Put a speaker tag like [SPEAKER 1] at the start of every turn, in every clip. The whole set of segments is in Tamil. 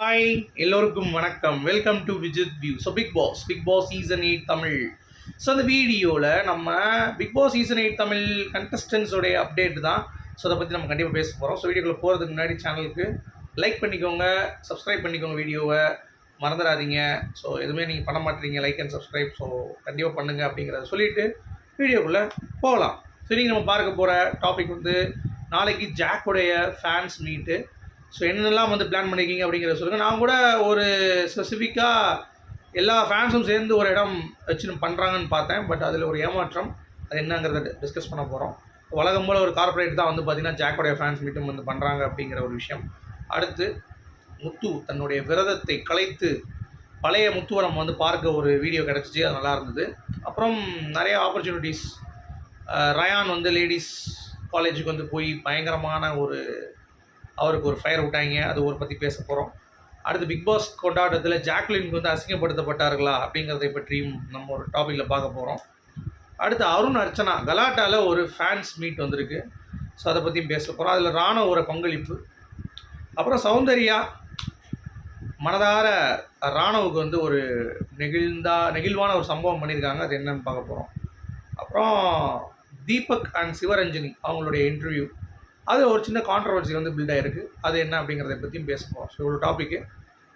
[SPEAKER 1] ஹாய் எல்லோருக்கும் வணக்கம். Welcome to Vijith view so Bigg Boss Bigg Boss season eight Tamil. So அந்த வீடியோவில் நம்ம Bigg Boss season eight Tamil கண்டஸ்டன்ஸோடைய update தான். ஸோ அதை பற்றி நம்ம கண்டிப்பாக பேச போகிறோம் ஸோ வீடியோக்குள்ள போகிறதுக்கு முன்னாடி சேனலுக்கு லைக் பண்ணிக்கோங்க சப்ஸ்கிரைப் பண்ணிக்கோங்க வீடியோவை. மறந்துடாதீங்க. ஸோ எதுவுமே நீங்கள் பண்ண மாட்டீங்க. லைக் அண்ட் சப்ஸ்கிரைப் ஸோ கண்டிப்பாக பண்ணுங்க அப்படிங்கிறத சொல்லிவிட்டு வீடியோக்குள்ளே போகலாம். ஸோ நீங்கள் நம்ம பார்க்க போகிற டாபிக் வந்து நாளைக்கு ஜாக்குடைய ஃபேன்ஸ் மீட்டு ஸோ என்னெல்லாம் வந்து பிளான் பண்ணியிருக்கீங்க அப்படிங்கிறத சொல்லுங்கள் நான் கூட ஒரு ஸ்பெசிஃபிக்காக எல்லா ஃபேன்ஸும் சேர்ந்து ஒரு இடம் வச்சு பண்ணுறாங்கன்னு பார்த்தேன். பட் அதில் ஒரு ஏமாற்றம் அது என்னங்கிறத டிஸ்கஸ் பண்ண போகிறோம் உலகம் போல் ஒரு கார்ப்பரேட் தான் வந்து பார்த்திங்கன்னா ஜாக்கோடைய ஃபேன்ஸ் மீட்டும் வந்து பண்ணுறாங்க அப்படிங்கிற ஒரு விஷயம். அடுத்து முத்து தன்னுடைய விரதத்தை கலைத்து பழைய முத்துவரம் வந்து பார்க்க ஒரு வீடியோ கிடச்சிச்சு. அது நல்லா இருந்தது. அப்புறம் நிறைய ஆப்பர்ச்சுனிட்டிஸ் ரயான் வந்து லேடிஸ் காலேஜுக்கு வந்து போய் பயங்கரமான ஒரு அவருக்கு ஒரு ஃபயர் விட்டாங்க அது ஒரு பற்றி பேச போகிறோம் அடுத்து பிக் பாஸ் கொண்டாட்டத்தில் ஜாக்லினுக்கு வந்து அசிங்கப்படுத்தப்பட்டார்களா அப்படிங்கிறதை பற்றியும் நம்ம ஒரு டாப்பிக்கில் பார்க்க போகிறோம் அடுத்து அருண் அர்ச்சனா கலாட்டாவில் ஒரு ஃபேன்ஸ் மீட் வந்திருக்கு. ஸோ அதை பற்றியும் பேச போகிறோம் அதில் ராணுவோட பங்களிப்பு. அப்புறம் சௌந்தர்யா மனதார ராணுவுக்கு வந்து ஒரு நெகிழ்ந்தா நெகிழ்வான ஒரு சம்பவம் பண்ணியிருக்காங்க. அது என்னன்னு பார்க்க போகிறோம் அப்புறம் தீபக் அண்ட் சிவரஞ்சனி அவங்களுடைய இன்டர்வியூ அது ஒரு சின்ன கான்ட்ரவர்சி வந்து பில்ட் ஆகிருக்கு அது என்ன அப்படிங்கிறத பற்றியும் பேசுவோம் ஸோ இவ்வளோ டாப்பிக்கு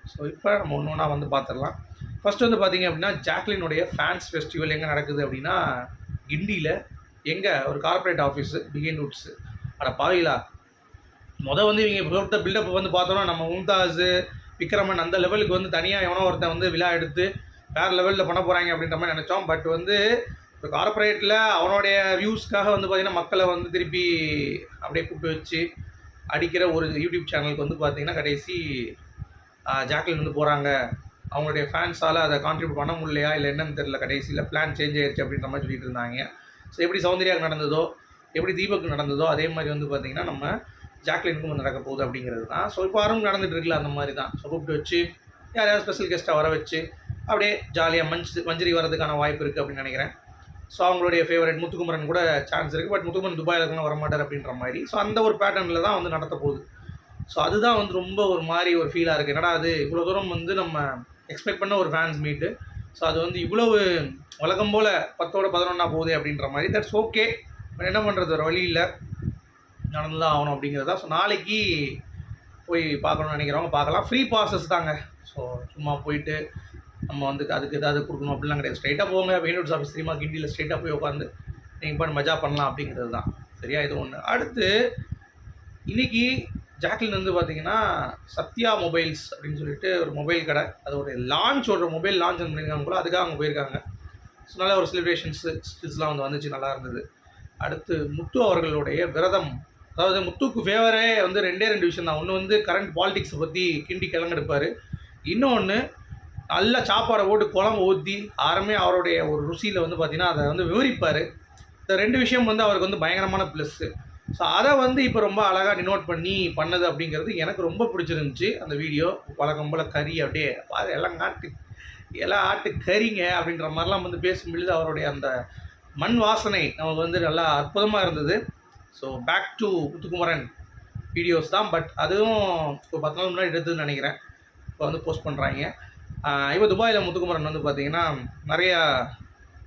[SPEAKER 1] ஸோ இப்போ நம்ம ஒன்று ஒன்றா வந்து பார்த்துடலாம் ஃபஸ்ட்டு வந்து பார்த்தீங்க அப்படின்னா ஜாக்லினுடைய ஃபேன்ஸ் ஃபெஸ்டிவல் எங்கே நடக்குது அப்படின்னா கிண்டியில் எங்கே? ஒரு கார்ப்பரேட் ஆஃபீஸு பிகின் ரூட்ஸு அட பாவிலா மொதல் வந்து இவங்க கொடுத்த பில்டப் வந்து பார்த்தோன்னா நம்ம மும்தாஸு விக்ரமன் அந்த லெவலுக்கு வந்து தனியாக எவனோ ஒருத்தன் வந்து விழா எடுத்து வேறு லெவலில் பண்ண போகிறாங்க அப்படின்ற மாதிரி நினச்சோம். பட் வந்து இப்போ கார்ப்பரேட்டில் அவனுடைய வியூஸ்க்காக வந்து பார்த்திங்கன்னா மக்களை வந்து திருப்பி அப்படியே கூப்பிட்டு வச்சு அடிக்கிற ஒரு யூடியூப் சேனலுக்கு வந்து பார்த்திங்கன்னா கடைசி ஜாக்லின் வந்து போகிறாங்க அவங்களுடைய ஃபேன்ஸால் அதை கான்ட்ரிபியூட் பண்ண முடியலையா இல்லை என்னன்னு தெரில கடைசியில் பிளான் சேஞ்ச் ஆயிடுச்சு அப்படின்ற மாதிரி சொல்லிட்டு இருந்தாங்க. ஸோ எப்படி சௌந்தர்யாவுக்கு நடந்ததோ எப்படி தீபக்கு நடந்ததோ அதே மாதிரி வந்து பார்த்திங்கன்னா நம்ம ஜாக்லினுக்கும் வந்து நடக்க போகுது அப்படிங்கிறது தான். ஸோ இப்போ யாரும் நடந்துட்டு இருக்குல்ல அந்த மாதிரி தான். ஸோ கூப்பிட்டு வச்சு யாரையாவது ஸ்பெஷல் கெஸ்ட்டாக வர வச்சு அப்படியே ஜாலியாக மஞ்சு மஞ்சரி வரதுக்கான வாய்ப்பு இருக்குது அப்படின்னு நினைக்கிறேன். ஸோ அவங்களுடைய ஃபேவரட் முத்துக்குமரன் கூட சான்ஸ் இருக்குது பட் முத்துக்குமரன் துபாயில் இருக்கணும் வரமாட்டார் அப்படின்ற மாதிரி. ஸோ அந்த ஒரு பேட்டர்னில் தான் வந்து நடத்த போகுது. ஸோ அதுதான் வந்து ரொம்ப ஒரு மாதிரி ஒரு ஃபீலாக இருக்குது என்னடா அது? இவ்வளோ தூரம் வந்து நம்ம எக்ஸ்பெக்ட் பண்ண ஒரு ஃபேன்ஸ் மீட்டு ஸோ அது வந்து இவ்வளவு வழக்கம் போல் பத்தோட பதினொன்றா போகுது அப்படின்ற மாதிரி. தட்ஸ் ஓகே என்ன பண்ணுறது ஒரு வழி இல்லை. நடந்து தான் ஆகணும் அப்படிங்கிறதா. ஸோ நாளைக்கு போய் பார்க்கணும்னு நினைக்கிறவங்க பார்க்கலாம். ஃப்ரீ பாசஸ் தாங்க. ஸோ சும்மா போயிட்டு நம்ம வந்து அதுக்கு ஏதாவது கொடுக்கணும் அப்படிலாம் கிடையாது. ஸ்ட்ரைட்டாக போங்க மெயின் ஆஃபீஸ் தெரியுமா? கிண்டியில் ஸ்ட்ரைட்டாக போய் உட்காந்து நீங்கள் பண்ணி மஜா பண்ணலாம் அப்படிங்கிறது தான். சரியா? இது ஒன்று அடுத்து இன்னைக்கு ஜாக்லின் வந்து பார்த்தீங்கன்னா சத்யா மொபைல்ஸ் அப்படின்னு சொல்லிட்டு ஒரு மொபைல் கடை. அதோடைய லான்ச் ஒரு மொபைல் லான்ச் பண்ணியிருக்காங்க போல அதுக்காக அவங்க போயிருக்காங்க. ஸோ நல்ல ஒரு செலிப்ரேஷன்ஸ் ஸ்டில்ஸ்லாம் வந்து வந்துச்சு நல்லா இருந்தது. அடுத்து முத்து அவர்களுடைய விரதம். அதாவது முத்துக்கு ஃபேவரே வந்து ரெண்டே ரெண்டு விஷயம் தான். ஒன்று வந்து கரண்ட் பாலிடிக்ஸை பற்றி கிண்டி கிளங்கெடுப்பார் இன்னொன்று நல்ல சாப்பாடை போட்டு குழம்பு ஊற்றி ஆரமே அவருடைய ஒரு ருசியில் வந்து பார்த்திங்கன்னா அதை வந்து விவரிப்பார். இந்த ரெண்டு விஷயம் வந்து அவருக்கு வந்து பயங்கரமான ப்ளஸ்ஸு ஸோ அதை வந்து இப்போ ரொம்ப அழகாக டினோட் பண்ணி பண்ணது அப்படிங்கிறது எனக்கு ரொம்ப பிடிச்சிருந்துச்சி அந்த வீடியோ வழக்கம் போல் கறி அப்படியே அது எல்லாம் ஆட்டு எல்லாம் ஆட்டு கறிங்க அப்படின்ற மாதிரிலாம் வந்து பேசும்பொழுது அவருடைய அந்த மண் வாசனை நமக்கு வந்து நல்லா அற்புதமாக இருந்தது. So back to Muthukumaran videos தான் பட் அதுவும் இப்போ பத்து நாள் முன்னாடி எடுத்ததுன்னு நினைக்கிறேன். இப்போ வந்து போஸ்ட் பண்ணுறாங்க இப்போ துபாயில் முத்துக்குமரன் வந்து பார்த்திங்கன்னா நிறையா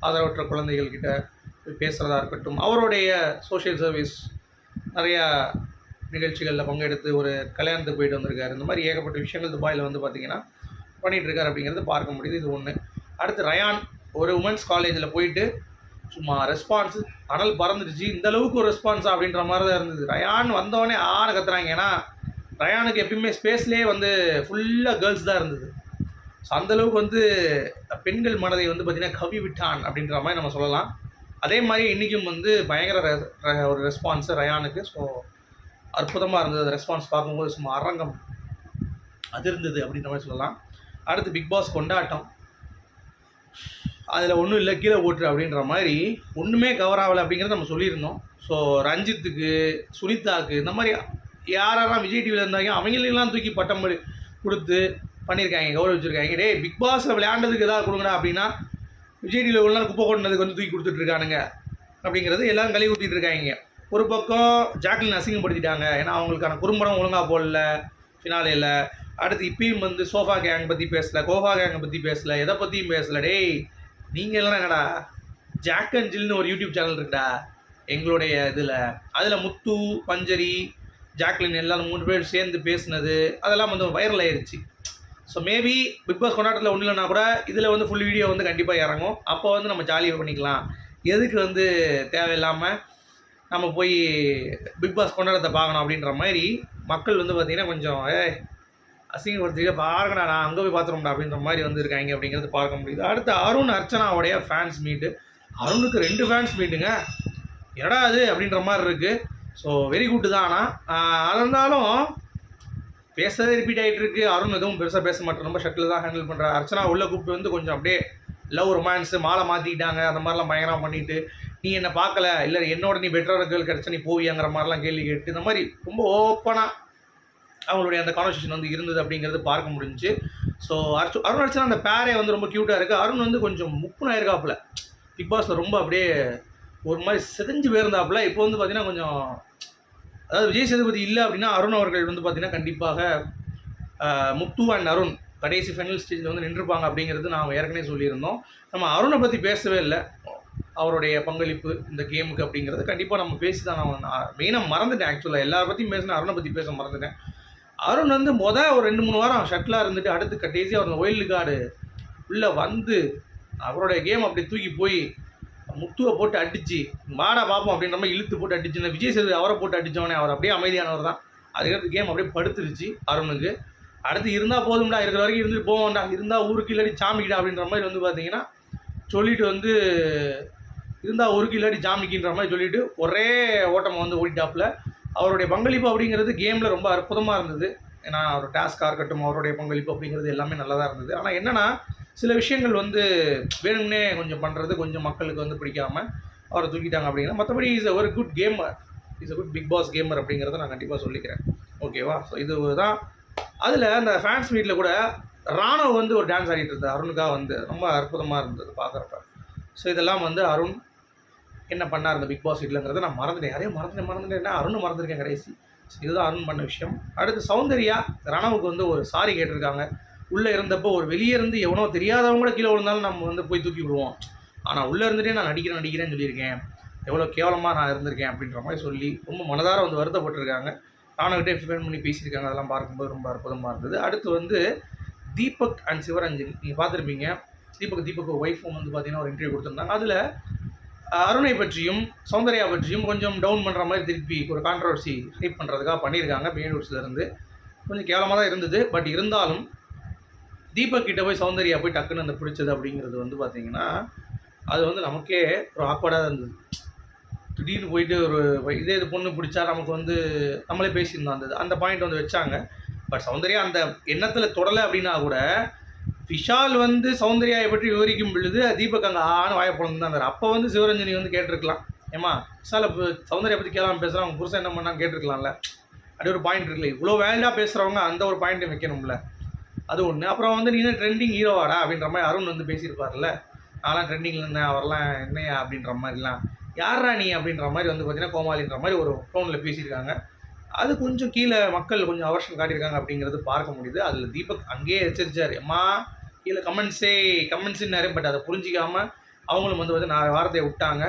[SPEAKER 1] ஆதரவற்ற குழந்தைகள்கிட்ட பேசுகிறதா இருக்கட்டும் அவருடைய சோஷியல் சர்வீஸ் நிறையா நிகழ்ச்சிகளில் பங்கெடுத்து ஒரு கல்யாணத்துக்கு போயிட்டு வந்திருக்காரு. இந்த மாதிரி ஏகப்பட்ட விஷயங்கள் துபாயில் வந்து பார்த்திங்கன்னா பண்ணிகிட்ருக்காரு அப்படிங்கிறது பார்க்க முடியுது. இது ஒன்று அடுத்து ரயான் ஒரு உமன்ஸ் காலேஜில் போயிட்டு சும்மா ரெஸ்பான்ஸு அனல் பறந்துடுச்சு. இந்த அளவுக்கு ஒரு ரெஸ்பான்ஸ் அப்படின்ற மாதிரி தான் இருந்தது. ரயான் வந்தோடனே ஆன கத்துறாங்க. ஏன்னா ரயானுக்கு எப்பயுமே ஸ்பேஸ்லேயே வந்து ஃபுல்லாக கேர்ள்ஸ் தான் இருந்தது. ஸோ அந்தளவுக்கு வந்து பெண்கள் மனதை வந்து பார்த்திங்கன்னா கவி விட்டான் அப்படின்ற மாதிரி நம்ம சொல்லலாம். அதே மாதிரி இன்றைக்கும் வந்து பயங்கர ஒரு ரெஸ்பான்ஸு ரயானுக்கு. ஸோ அற்புதமாக இருந்தது. ரெஸ்பான்ஸ் பார்க்கும்போது சும்மா அரங்கம் அதிர்ந்தது அப்படின்ற மாதிரி சொல்லலாம். அடுத்து பிக் பாஸ் கொண்டாட்டம். அதில் ஒன்றும் இல்லை கீழே ஓட்டுரு அப்படின்ற மாதிரி ஒன்றுமே கவர் ஆகலை அப்படிங்கிறத நம்ம சொல்லியிருந்தோம். ஸோ ரஞ்சித்துக்கு சுனிதாக்கு இந்த மாதிரி யாரெல்லாம் விஜய் டிவியில் இருந்தாங்க அவங்களெல்லாம் தூக்கி பட்டம் கொடுத்து பண்ணியிருக்காங்க கௌரவிச்சிருக்காங்க டே பிக் பாஸில் விளையாண்டதுக்கு எதாவது கொடுங்கடா அப்படின்னா விஜய் டிவியில் உள்ள குப்பை கொண்டதுக்கு வந்து தூக்கி கொடுத்துட்ருக்கானுங்க அப்படிங்கிறது எல்லாம் கழுவி ஊற்றிட்டு இருக்காங்க. ஒரு பக்கம் ஜாக்லின் அசிங்கப்படுத்திட்டாங்க. ஏன்னா அவங்களுக்கான குறும்படம் ஒழுங்காக போடல ஃபினாலேயில் அடுத்து இப்பயும் வந்து சோஃபா கேங் பற்றி பேசலை கோஃபா கேங்கை பற்றி பேசல எதை பற்றியும் பேசலை. டேய் நீங்கள் எல்லாம் என்னடா? ஜாக் அண்ட் ஜில்னு ஒரு யூடியூப் சேனல் இருக்குடா எங்களுடைய இதில். அதில் முத்து பஞ்சரி ஜாக்லின் எல்லாரும் மூணு பேர் சேர்ந்து பேசினது அதெல்லாம் வந்து வைரல் ஆயிடுச்சு ஸோ மேபி பிக் பாஸ் கொண்டாட்டத்தில் ஒன்றும் இல்லைனா கூட இதில் வந்து ஃபுல் வீடியோ வந்து கண்டிப்பாக இறங்கும். அப்போ வந்து நம்ம ஜாலியாக பண்ணிக்கலாம். எதுக்கு வந்து தேவையில்லாமல் நம்ம போய் பிக் பாஸ் கொண்டாடத்தை பார்க்கணும் அப்படின்ற மாதிரி மக்கள் வந்து பார்த்திங்கன்னா கொஞ்சம் ஏய் அசிங்கப்படுத்திட்டு பாருங்கடா நான் அங்கே போய் பார்த்துரும்டா அப்படின்ற மாதிரி வந்து இருக்காங்க அப்படிங்கிறது பார்க்க முடியுது. அடுத்து அருண் அர்ச்சனாவுடைய ஃபேன்ஸ் மீட்டு அருணுக்கு ரெண்டு ஃபேன்ஸ் மீட்டுங்க என்னடா அது அப்படின்ற மாதிரி இருக்குது ஸோ வெரி குட்டு தான். ஆனால் இருந்தாலும் பேசுறதே ரிப்பீட் ஆகிட்டு இருக்கு அருண் எதுவும் பெருசாக பேச மாட்டேன் ரொம்ப ஷட்டில் தான் ஹேண்டில் பண்ணுறா அர்ச்சனா உள்ளே கூப்பிட்டு வந்து கொஞ்சம் அப்படியே லவ் ரொமான்ஸு மாலை மாற்றிக்கிட்டாங்க அந்த மாதிரிலாம் பயங்கரமாக பண்ணிட்டு நீ என்னை பார்க்கல. இல்லை என்னோட நீ பெட்டரான கேள் கிடச்சா நீ போவியாங்கிற மாதிரிலாம் கேள்வி கேட்டு இந்த மாதிரி ரொம்ப ஓப்பனாக அவங்களுடைய அந்த கான்வர்சேஷன் வந்து இருந்தது அப்படிங்கிறது பார்க்க முடிஞ்சுச்சு. ஸோ அர்ச்சு அருண் அர்ச்சனா அந்த பேரே வந்து ரொம்ப க்யூட்டாக இருக்குது அருண் வந்து கொஞ்சம் முப்புனா இருக்காப்புல. பிக் பாஸில் ரொம்ப அப்படியே ஒரு மாதிரி செதஞ்சு போயிருந்தாப்புல. இப்போ வந்து பார்த்தீங்கன்னா கொஞ்சம் அதாவது விஜய் சேதுபதி இல்லை அப்படின்னா அருண் அவர்கள் வந்து பார்த்தீங்கன்னா கண்டிப்பாக முத்து அண்ட் அருண் கடைசி ஃபைனல் ஸ்டேஜில் வந்து நின்றுப்பாங்க அப்படிங்கிறது நாம் ஏற்கனவே சொல்லியிருந்தோம். நம்ம அருணை பற்றி பேசவே இல்லை. அவருடைய பங்களிப்பு இந்த கேமுக்கு அப்படிங்கிறது கண்டிப்பாக நம்ம பேசி தான் நான் மெயினாக மறந்துட்டேன் ஆக்சுவலாக எல்லாரை பற்றியும் பேசினேன் அருணை பற்றி பேச மறந்துட்டேன். அருண் வந்து மொதல் ஒரு ரெண்டு மூணு வாரம் ஷட்டிலாக இருந்துட்டு அடுத்து கடைசி அவர் ஒயில்டு கார்டு உள்ளே வந்து அவருடைய கேம் அப்படி தூக்கி போய் முத்துவை போட்டு அடிச்சு வாடா பார்ப்போம் அப்படின்ற மாதிரி இழுத்து போட்டு அடிச்சு இந்த விஜய் சேது அவரை போட்டு அடித்தவனே அவர் அப்படியே அமைதியானவர் தான். அதுக்கடுத்து கேம் அப்படியே படுத்துருச்சு அருணுக்கு. அடுத்து இருந்தால் போதும்டா இருக்கிற வரைக்கும் இருந்துட்டு போவோம்டா இருந்தால் ஊருக்கு இல்லாடி சாமிக்கிடா அப்படின்ற மாதிரி வந்து பார்த்தீங்கன்னா சொல்லிட்டு வந்து இருந்தால் ஊருக்கு இல்லாட்டி சாமிக்கின்ற மாதிரி சொல்லிட்டு ஒரே ஓட்டம் வந்து ஓடிட்டாப்புல. அவருடைய பங்களிப்பு அப்படிங்கிறது கேமில் ரொம்ப அற்புதமாக இருந்தது. ஏன்னா அவர் டாஸ்காக இருக்கட்டும் அவருடைய பங்களிப்பு அப்படிங்கிறது எல்லாமே நல்லதாக இருந்தது. ஆனால் என்னென்னா சில விஷயங்கள் வந்து வேணும்னே கொஞ்சம் பண்ணுறது கொஞ்சம் மக்களுக்கு வந்து பிடிக்காம அவரை தூக்கிட்டாங்க அப்படின்னா மற்றபடி இஸ் ஒரு good gamer is a good Bigg Boss gamer அப்படிங்கிறத நான் கண்டிப்பாக சொல்லிக்கிறேன். ஓகேவா ஸோ இது தான். அதில் அந்த ஃபேன்ஸ் மீட்டில் கூட ராணவ் வந்து ஒரு டான்ஸ் ஆடிட்டு இருந்தார். அருணுக்காக வந்து. ரொம்ப அற்புதமாக இருந்தது பார்க்குறப்ப ஸோ இதெல்லாம் வந்து அருண் என்ன பண்ணார்? அந்த பிக் பாஸ் வீட்டில்ங்கிறத நான் மறந்துட்டேன். யாரையும் மறந்துட்டேன் மறந்துட்டேன். அருண் மறந்துருக்கேன் கடைசி. ஸோ இதுதான் அருண் பண்ண விஷயம். அடுத்து சௌந்தர்யா ரணவுக்கு வந்து ஒரு சாரி கேட்டிருக்காங்க. உள்ளே இருந்தப்போ ஒரு வெளியே இருந்து எவனோ தெரியாதவங்க கூட கீழே விழுந்தாலும் நம்ம வந்து போய் தூக்கி விடுவோம். ஆனால் உள்ளே இருந்துட்டே நான் நடிக்கிறேன் நடிக்கிறேன்னு சொல்லியிருக்கேன். எவ்வளோ கேவலமாக நான் இருந்திருக்கேன் அப்படின்ற மாதிரி சொல்லி ரொம்ப மனதார வந்து வருத்தப்பட்டிருக்காங்க. நானும் ஃபோன் பண்ணி பேசியிருக்காங்க. அதெல்லாம் பார்க்கும்போது ரொம்ப அற்புதமாக இருந்தது. அடுத்து வந்து தீபக் அண்ட் சிவரஞ்சன். நீங்கள் பார்த்துருப்பீங்க. தீபக் தீபக் ஒய்ஃபும் வந்து பார்த்தீங்கன்னா ஒரு இன்டர்வியூ கொடுத்துருந்தாங்க. அதில் அருணை பற்றியும் சௌந்தர்யா பற்றியும் கொஞ்சம் டவுன் பண்ணுற மாதிரி திருப்பி ஒரு கான்ட்ரவர்சி ஹைப் பண்ணுறதுக்காக பண்ணியிருக்காங்க. பெங்களூர்ஸ்ல கொஞ்சம் கேவலமாக தான் இருந்தது. பட் இருந்தாலும் தீபக் கிட்ட போய் சௌந்தர்யா போய் டக்குன்னு அந்த பிடிச்சது அப்படிங்கிறது வந்து பார்த்தீங்கன்னா அது வந்து நமக்கே ஒரு ஆக்வர்டாக இருந்தது. திடீர்னு போயிட்டு ஒரு இதே இது பொண்ணு பிடிச்சா நமக்கு வந்து நம்மளே பேசியிருந்தோம் அந்த அந்த பாயிண்ட் வந்து வச்சாங்க. பட் சௌந்தர்யா அந்த எண்ணத்தில் தொடலை அப்படின்னா கூட விஷால் வந்து சௌந்தர்யாவை பற்றி விவரிக்கும் பொழுது தீபக் அங்கே ஆன வாய தான் இருந்தார். அப்போ வந்து சிவரஞ்சனி வந்து கேட்டிருக்கலாம். ஏமா விஷால இப்போ சௌந்தர்யா பற்றி கேளாமல் பேசுகிறான் அவங்க புருஷன் என்ன பண்ணான்னு கேட்டிருக்கலாம்ல. அப்படி ஒரு பாயிண்ட் இருக்குல்ல. இவ்வளோ வேலையாக பேசுகிறவங்க அந்த ஒரு பாயிண்ட்டை வைக்கணும்ல. அது ஒன்று அப்புறம் வந்து நீங்கள் ட்ரெண்டிங் ஹீரோவாடா அப்படின்ற மாதிரி அருண் வந்து பேசியிருப்பார்ல நான்லாம் ட்ரெண்டிங்கில் இருந்தேன் அவர்லாம் என்னையா அப்படின்ற மாதிரிலாம். யாரா நீ அப்படின்ற மாதிரி வந்து பார்த்தீங்கன்னா கோமாளின்ற மாதிரி ஒரு டோனில் பேசியிருக்காங்க. அது கொஞ்சம் கீழே மக்கள் கொஞ்சம் அவர்ஷன் காட்டியிருக்காங்க அப்படிங்கிறது பார்க்க முடியுது. அதில் தீபக் அங்கேயே எச்சரிச்சார். அம்மா கீழே கமெண்ட்ஸே கமெண்ட்ஸுன்னாரு பட் அதை புரிஞ்சிக்காமல் அவங்களும் வந்து வந்து நான் வார்த்தையை விட்டாங்க.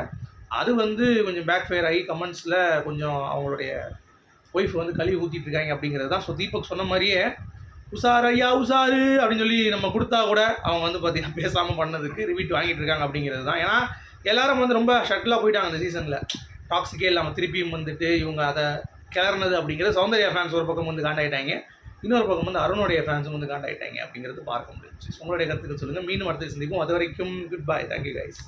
[SPEAKER 1] அது வந்து கொஞ்சம் பேக் ஃபயர் ஆகி கமெண்ட்ஸில் கொஞ்சம் அவங்களுடைய ஒய்ஃப் வந்து கழுவி ஊற்றிட்டு இருக்காங்க அப்படிங்கிறது தான். ஸோ தீபக் சொன்ன மாதிரியே உஷார் ஐயா உசாரு அப்படின்னு சொல்லி நம்ம கொடுத்தா கூட அவங்க வந்து பார்த்தீங்கன்னா பேசாமல் பண்ணதுக்கு ரிவீட் வாங்கிட்டு இருக்காங்க அப்படிங்கிறது தான். ஏன்னா எல்லாரும் வந்து ரொம்ப ஷட்டிலாக போயிட்டாங்க அந்த சீசனில் டாக்ஸிக்கே இல்லாமல் திருப்பியும் வந்துட்டு இவங்க அதை கிளறினது அப்படிங்கிறது சௌந்தர்யா ஃபேன்ஸ் ஒரு பக்கம் வந்து காண்டாயிட்டாங்க. இன்னொரு பக்கம் வந்து அருணுடைய ஃபேன்ஸும் வந்து காண்டாயிட்டாங்க அப்படிங்கிறது பார்க்க முடிஞ்சுச்சு. உங்களுடைய கருத்துக்கள் சொல்லுங்கள் மீண்டும் அடுத்த சந்திக்கும் அது வரைக்கும் குட் பை தேங்க்யூ கைஸ்